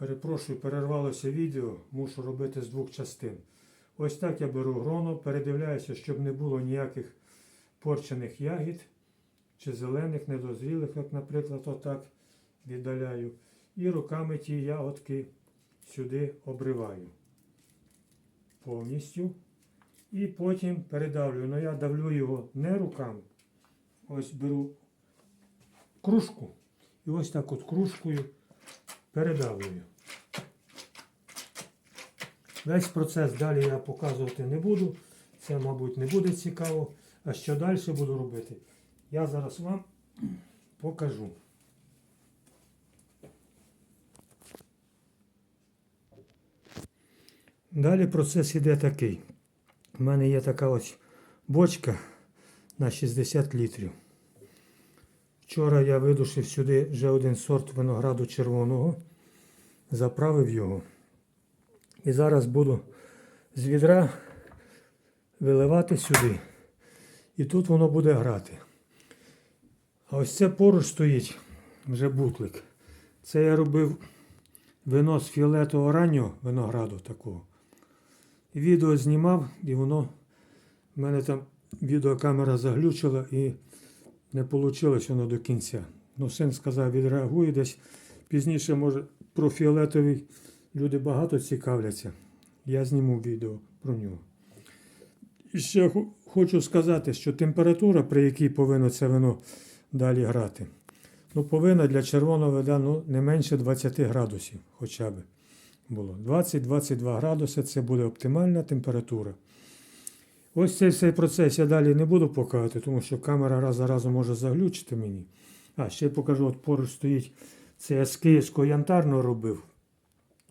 Перепрошую, перервалося відео, мушу робити з двох частин. Ось так я беру гроно, передивляюся, щоб не було ніяких порчених ягід чи зелених, недозрілих, як, наприклад, отак віддаляю. І руками ті ягодки сюди обриваю повністю. І потім передавлюю. Ну я давлю його не руками. Ось беру кружку. І ось так от кружкою передавлюю. Весь процес далі я показувати не буду. Це, мабуть, не буде цікаво. А що далі буду робити, я зараз вам покажу. Далі процес іде такий. У мене є така ось бочка на 60 літрів. Вчора я видушив сюди вже один сорт винограду червоного, заправив його. І зараз буду з відра виливати сюди. І тут воно буде грати. А ось це поруч стоїть вже бутлик. Це я робив вино з фіолетового раннього винограду такого. Відео знімав, і воно в мене там відеокамера заглючила і не вийшло воно до кінця. Ну, син сказав, відреагує десь. Пізніше, може, про фіолетовий люди багато цікавляться. Я зніму відео про нього. І ще хочу сказати, що температура, при якій повинно це вино далі грати, ну, повинна для червоного вина ну, не менше 20 градусів хоча б було. 20-22 градуси це буде оптимальна температура. Ось цей цей процес я далі не буду показувати, тому що камера раз за разом може заглючити мені. А, ще покажу, от поруч стоїть, це я з київського янтарного робив.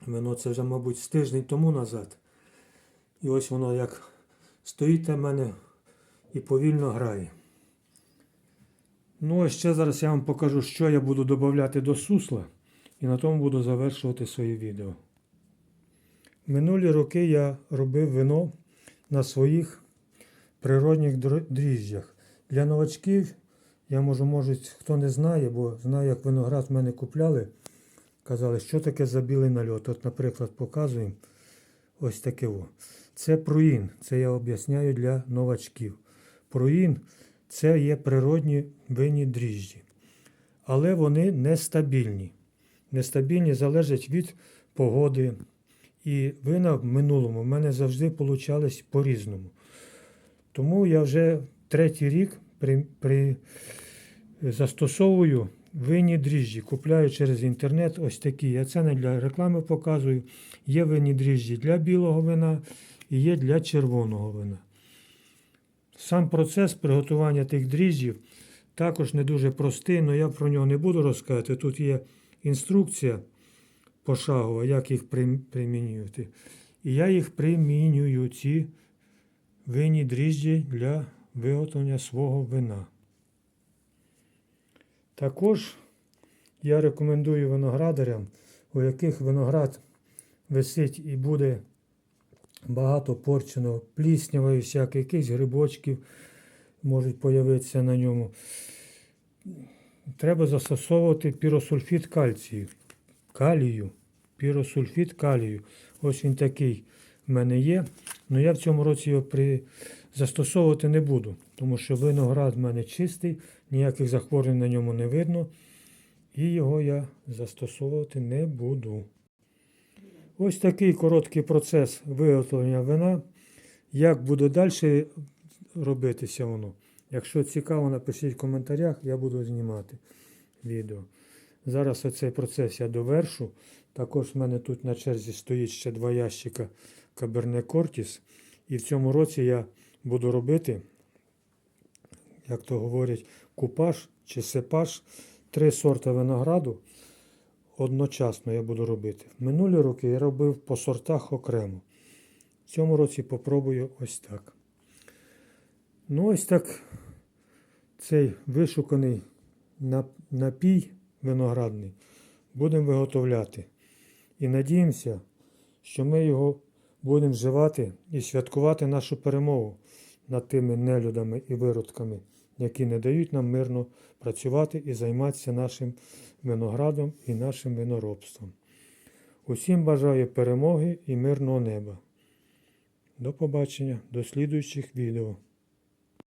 Вино це вже, мабуть, з тиждень тому назад. І ось воно як стоїть на мене і повільно грає. Ну, а ще зараз я вам покажу, що я буду додати до сусла, і на тому буду завершувати своє відео. Минулі роки я робив вино на своїх природних дріжджах. Для новачків, я можу, може, хто не знає, бо знаю, як виноград в мене купляли. Казали, що таке за білий нальот. От, наприклад, показуємо ось таке. О. Це пруїн. Це я об'ясняю для новачків. Пруїн це є природні винні дріжджі. Але вони нестабільні. Нестабільні залежать від погоди. І вина в минулому в мене завжди получались по-різному. Тому я вже третій рік при, при, застосовую винні дріжджі. Купляю через інтернет ось такі. Я це не для реклами показую. Є винні дріжджі для білого вина і є для червоного вина. Сам процес приготування тих дріжджів також не дуже простий, але я про нього не буду розказувати. Тут є інструкція пошагово, як їх примінювати. І я їх примінюю, ці винні дріжджі для виготовлення свого вина. Також я рекомендую виноградарям, у яких виноград висить і буде багато порченого пліснявої, всяких якихось грибочків можуть появитися на ньому. Треба застосовувати піросульфід кальцію калію, піросульфід калію. Ось він такий в мене є. Але я в цьому році його при... застосовувати не буду, тому що виноград в мене чистий, ніяких захворювань на ньому не видно. І його я застосовувати не буду. Ось такий короткий процес виготовлення вина. Як буде далі робитися воно? Якщо цікаво, напишіть в коментарях, я буду знімати відео. Зараз оцей процес я довершу. Також в мене тут на черзі стоїть ще два ящика Cabernet Cortis. І в цьому році я буду робити, як то говорять, купаж чи сепаж. Три сорти винограду одночасно я буду робити. В минулі роки я робив по сортах окремо. В цьому році попробую ось так. Ну, ось так цей вишуканий напій виноградний будемо виготовляти. І надіємося, що ми його будемо вживати і святкувати нашу перемогу над тими нелюдами і виродками, які не дають нам мирно працювати і займатися нашим виноградом і нашим виноробством. Усім бажаю перемоги і мирного неба. До побачення, до слідуючих відео.